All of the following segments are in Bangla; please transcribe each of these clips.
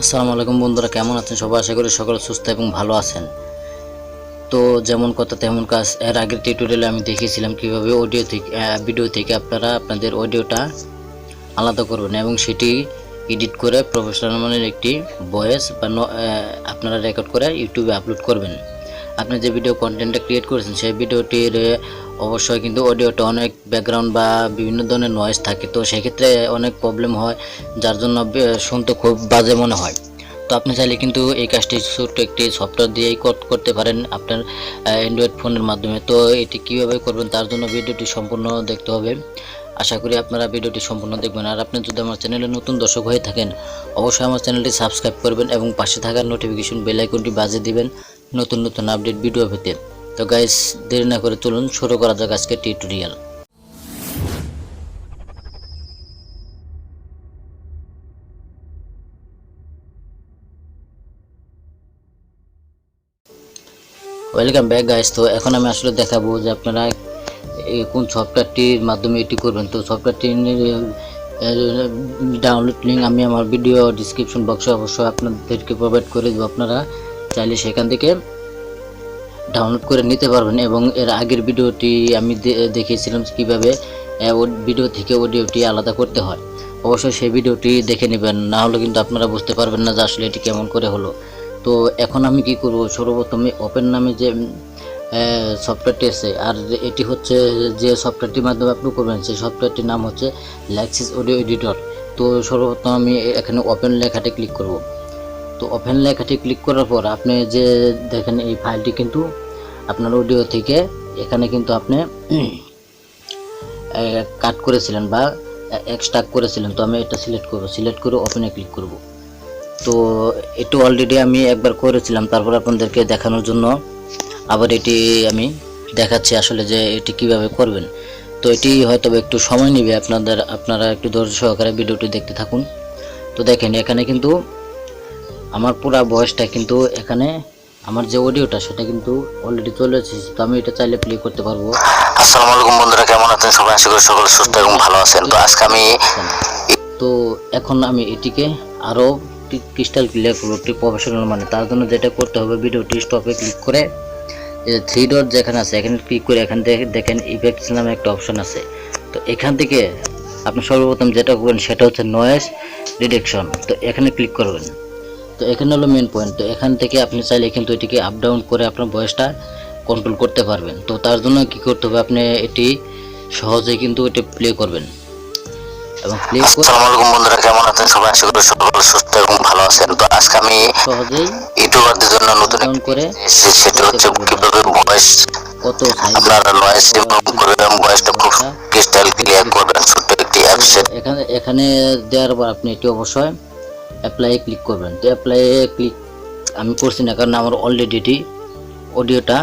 আসসালামু আলাইকুম বন্ধুরা, কেমন আছেন সবাই? আশা করি সকলে সুস্থ এবং ভালো আছেন। তো যেমন কথা তেমন কাজ, এর আগের টিউটোরিয়ালে আমি দেখিয়েছিলাম কীভাবে অডিও থেকে ভিডিও থেকে আপনারা আপনাদের অডিওটা আলাদা করবেন এবং সেটি এডিট করে প্রফেশনাল মানের একটি ভয়েস বা আপনারা রেকর্ড করে ইউটিউবে আপলোড করবেন। আপনি যে ভিডিও কন্টেন্টটা ক্রিয়েট করেছেন, সেই ভিডিওটির অবশ্যই কিন্তু অডিওটা অনেক ব্যাকগ্রাউন্ড বা বিভিন্ন ধরনের নয়েজ থাকে। তো সেক্ষেত্রে অনেক প্রবলেম হয়, যার জন্য শুনতে খুব বাজে মনে হয়। তো আপনি চাইলে কিন্তু এই কাজটি ছোট্ট একটি সফটওয়্যার দিয়েই কর- করতে পারেন আপনার অ্যান্ড্রয়েড ফোনের মাধ্যমে। তো এটি কীভাবে করবেন, তার জন্য ভিডিওটি সম্পূর্ণ দেখতে হবে। আশা করি আপনারা ভিডিওটি সম্পূর্ণ দেখবেন। আর আপনি যদি আমার চ্যানেলে নতুন দর্শক হয়ে থাকেন, অবশ্যই আমার চ্যানেলটি সাবস্ক্রাইব করবেন এবং পাশে থাকা নোটিফিকেশন বেল আইকনটি বাজিয়ে দিবেন। নতুন নতুন আপডেট ভিডিও পেতে। তো গাইস দেরি না করে চলুন, শুরু করা যাক আজকে টিউটোরিয়াল ওয়েলকাম ব্যাক গাইস তো এখন আমি আসলে দেখাবো যে আপনারা এই কোন সফটওয়্যারটির মাধ্যমে এটি করবেন। তো সফটওয়্যারটি ডাউনলোড লিঙ্ক আমি আমার ভিডিও ডিসক্রিপশন বক্সে অবশ্যই আপনাদেরকে প্রোভাইড করে দেবো। আপনারা চাইলে সেখান থেকে ডাউনলোড করে নিতে পারবেন এবং এর আগের ভিডিওটি আমি দেখিয়েছিলাম কীভাবে ভিডিও থেকে অডিওটি আলাদা করতে হয়। অবশ্যই সেই ভিডিওটি দেখে নেবেন, না হলে কিন্তু আপনারা বুঝতে পারবেন না যে আসলে এটি কেমন করে হলো। তো এখন আমি কি করব? সর্বপ্রথমে ওপেন নামে যে সফটওয়্যারটি আছে, আর এটি হচ্ছে যে সফটওয়্যারটির মাধ্যমে আপনি করবেন, সেই সফটওয়্যারটির নাম হচ্ছে ল্যাক্সিস অডিও এডিটর তো সর্বপ্রথম আমি এখানে ওপেন লেখাটি ক্লিক করব। তো ওপেন লেখাটি ক্লিক করার পর আপনি যে দেখেন এই ফাইলটি কিন্তু আপনার অডিও থেকে এখানে কিন্তু আপনি কাট করেছিলেন বা এক্সট্রাক্ট করেছিলেন। তো আমি এটা সিলেক্ট করব। সিলেক্ট করে ওপেনে ক্লিক করব। তো এটা অলরেডি আমি একবার করেছিলাম। তারপর আপনাদেরকে দেখানোর জন্য আবার এটি আমি দেখাচ্ছি আসলে যে এটি কীভাবে করবেন। তো এটি হয়তো একটু সময় নেবে আপনাদের, আপনারা একটু ধৈর্য সহকারে ভিডিওটি দেখতে থাকুন। তো দেখেন, এখানে কিন্তু আমার পুরা বয়সটা কিন্তু এখানে আমার যে অডিওটা সেটা কিন্তু অলরেডি চলে এসেছে তো আমি এটা চাইলে প্লে করতে পারব। আসসালামু আলাইকুম বন্ধুরা কেমন আছেন? সবাই আশা করি সকলে সুস্থ এবং ভালো আছেন। তো আজকে আমি তো এখন আমি এটিকে আরও ক্রিস্টাল ক্লিয়ার করব একটি প্রফেশনাল মানে। তার জন্য যেটা করতে হবে ভিডিওটি স্টপে ক্লিক করে থ্রি ডট যেখানে আছে এখানে ক্লিক করে এখান থেকে দেখেন ইফেক্টস নামে একটা অপশন আছে। তো এখান থেকে আপনি সর্বপ্রথম যেটা করবেন সেটা হচ্ছে নয়েজ রিডাকশন তো এখানে ক্লিক করবেন। তো এখানে হলো মেন পয়েন্ট তো এখান থেকে আপনি চাইলে কিন্তু এটিকে আপ ডাউন করে আপনার ভয়েসটা কন্ট্রোল করতে পারবেন। তো তার জন্য কি করতে হবে? আপনি এটি সহজেই কিন্তু এটি প্লে করবেন। এবং প্লে করে আসসালামু বন্ধুরা কেমন আছেন? সবাই আশা করি সকলে সুস্থ এবং ভালো আছেন। তো আজকে আমি সহজেই ইউটিউবারদের জন্য নতুন করে সেটা হচ্ছে কীভাবে ভয়েস কত আপনারা নয়েস রিমুভ করবেন ভয়েসটা খুব ক্রিস্টাল ক্লিয়ার করবেন ছোট্ট একটি অ্যাপস এখানে এখানে দেওয়ার পর আপনি এটি অবশ্যই অ্যাপ্লাই ক্লিক করবেন। তো অ্যাপ্লাই ক্লিক আমি করছি না কারণ আমার অলরেডি এটি অডিওটা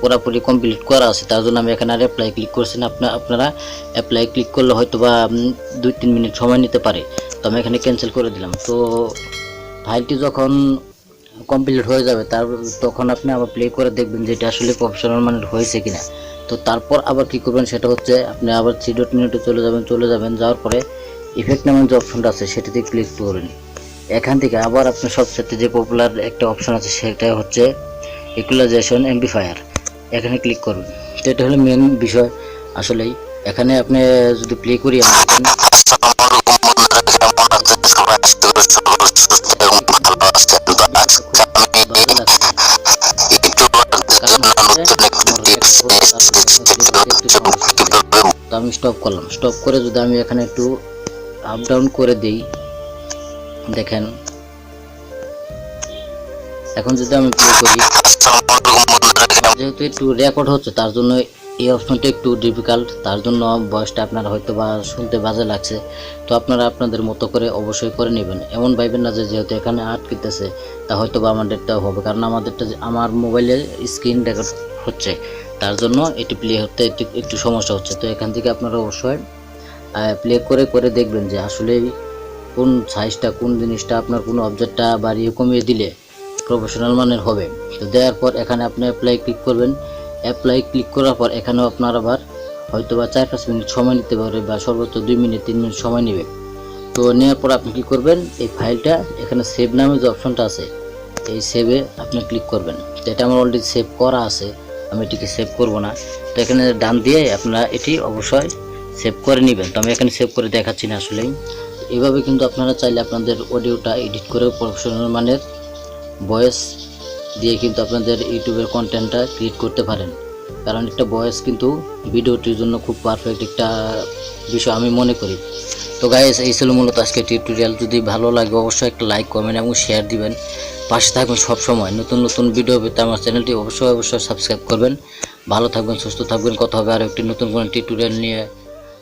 পুরোপুরি কমপ্লিট করা আছে, তার জন্য আমি এখানে আর অ্যাপ্লাই ক্লিক করছি না। আপনার আপনারা অ্যাপ্লাই ক্লিক করলে হয়তো বা দুই তিন মিনিট সময় নিতে পারে। তো আমি এখানে ক্যান্সেল করে দিলাম। তো ফাইলটি যখন কমপ্লিট হয়ে যাবে, তার তখন আপনি আবার প্লে করে দেখবেন যে এটা আসলে প্রফেশনাল মানের হয়েছে কিনা। তো তারপর আবার কি করবেন সেটা হচ্ছে, আপনি আবার থ্রি ডট মিনিটে চলে যাবেন চলে যাবেন, যাওয়ার পরে ইফেক্ট নামের যে অপশনটা আছে, সেটাতে ক্লিক করবেন এখান থেকে আবার আপনার সবচেয়ে যে পপুলার একটা অপশন আছে সেটা হচ্ছে ইকুলাইজেশন এমপ্লিফায়ার এখানে ক্লিক করুন। তো এটা হলো মেন বিষয়। আসলেই, এখানে আপনি যদি প্লে করি আমি স্টপ করলাম। স্টপ করে যদি আমি এখানে একটু আপ ডাউন করে দেই। দেখেন। এখন যদি আমি প্লে করি, যেহেতু একটু রেকর্ড হচ্ছে, তার জন্য এই অপশনটা একটু ডিফিকাল্ট তার জন্য ভয়েসটা আপনার হয়তো বা শুনতে বাজে লাগছে। তো আপনারা আপনাদের মতো করে অবশ্যই করে নেবেন। এমন ভাইবেন না যে যেহেতু এখানে আটকেতেছে, তা হয়তো বা আমাদেরটাও হবে। কারণ আমাদেরটা আমার মোবাইলের স্ক্রিন রেকর্ড হচ্ছে। তার জন্য এটি প্লে হতে একটু সমস্যা হচ্ছে। তো এখান থেকে আপনারা অবশ্যই প্লে করে করে দেখবেন যে আসলে কোন সাইজটা কোন জিনিসটা আপনার কোনো অবজেক্টটা বাড়িয়ে কমিয়ে দিলে প্রফেশনাল মানের হবে। তো দেওয়ার পর এখানে আপনি অ্যাপ্লাই ক্লিক করবেন। অ্যাপ্লাই ক্লিক করার পর এখানেও আপনার আবার হয়তো বা চার পাঁচ মিনিট সময় নিতে পারে বা সর্বোচ্চ দুই মিনিট, তিন মিনিট সময় নেবে। তো নেওয়ার পর আপনি কী করবেন? এই ফাইলটা এখানে সেভ নামে যে অপশনটা আছে, এই সেভে আপনি ক্লিক করবেন। তো এটা আমার অলরেডি সেভ করা আছে, আমি এটিকে সেভ করব না। তো এখানে ডান দিয়ে আপনারা এটি অবশ্যই সেভ করে নেবেন। তো আমি এখানে সেভ করে দেখাচ্ছি না আসলেই। এভাবে কিন্তু আপনারা চাইলে আপনাদের অডিওটা এডিট করে প্রফেশনাল মানের ভয়েস দিয়ে কিন্তু আপনাদের ইউটিউবের কন্টেন্টটা ক্রিয়েট করতে পারেন। কারণ একটা ভয়েস কিন্তু ভিডিওটির জন্য খুব পারফেক্ট একটা বিষয় আমি মনে করি। তো গাইস এই ছিল মূলত আজকে টিউটোরিয়াল যদি ভালো লাগে অবশ্যই একটা লাইক কমেন্ট এবং শেয়ার দিবেন। পাশে থাকবেন সব সময় নতুন নতুন ভিডিও পেতে আমার চ্যানেলটি অবশ্যই অবশ্যই সাবস্ক্রাইব করবেন। ভালো থাকবেন, সুস্থ থাকবেন। কথা হবে আর একটি নতুন কোনো টিউটোরিয়াল নিয়ে।